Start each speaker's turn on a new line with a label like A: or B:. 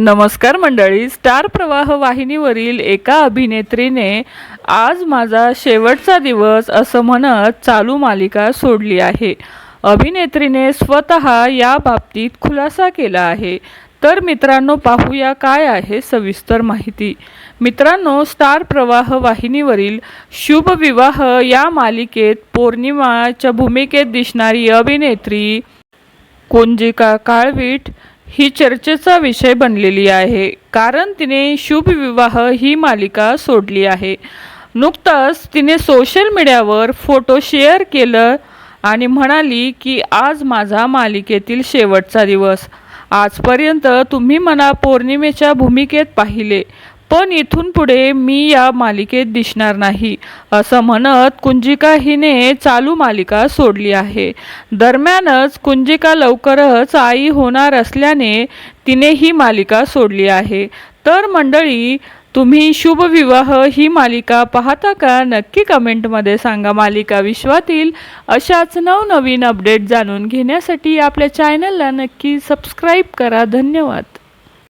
A: नमस्कार मंडळी स्टार प्रवाह वाहिनीवरील एका अभिनेत्रीने आज माझा शेवटचा दिवस असं म्हणत चालू मालिका सोडली आहे. अभिनेत्रीने स्वतः या बाबतीत खुलासा केला आहे. तर मित्रांनो पाहूया काय आहे सविस्तर माहिती. मित्रांनो स्टार प्रवाह वाहिनीवरील शुभ विवाह या मालिकेत पौर्णिमाच्या भूमिकेत दिसणारी अभिनेत्री कुंजिका काळवीट ही चर्चेचा विषय बनलेली आहे. कारण तिने शुभ विवाह ही मालिका सोडली आहे. नुकतंच तिने सोशल मीडियावर फोटो शेअर केलं आणि म्हणाली की आज माझा मालिकेतील शेवटचा दिवस. आजपर्यंत तुम्ही मला पौर्णिमेच्या भूमिकेत पाहिले. पण इथून पुढे मी या मालिकेत दिसणार नाही असं म्हणत कुंजिका हिने चालू मालिका सोडली आहे. दरम्यानच कुंजिका लवकरच आई होणार असल्याने तिने ही मालिका सोडली आहे. तर मंडळी तुम्ही शुभविवाह ही मालिका पाहता का? नक्की कमेंटमध्ये सांगा मालिका विश्वातील अशाच नवनवीन अपडेट जाणून घेण्यासाठी आपल्या चॅनलला नक्की सबस्क्राईब करा. धन्यवाद.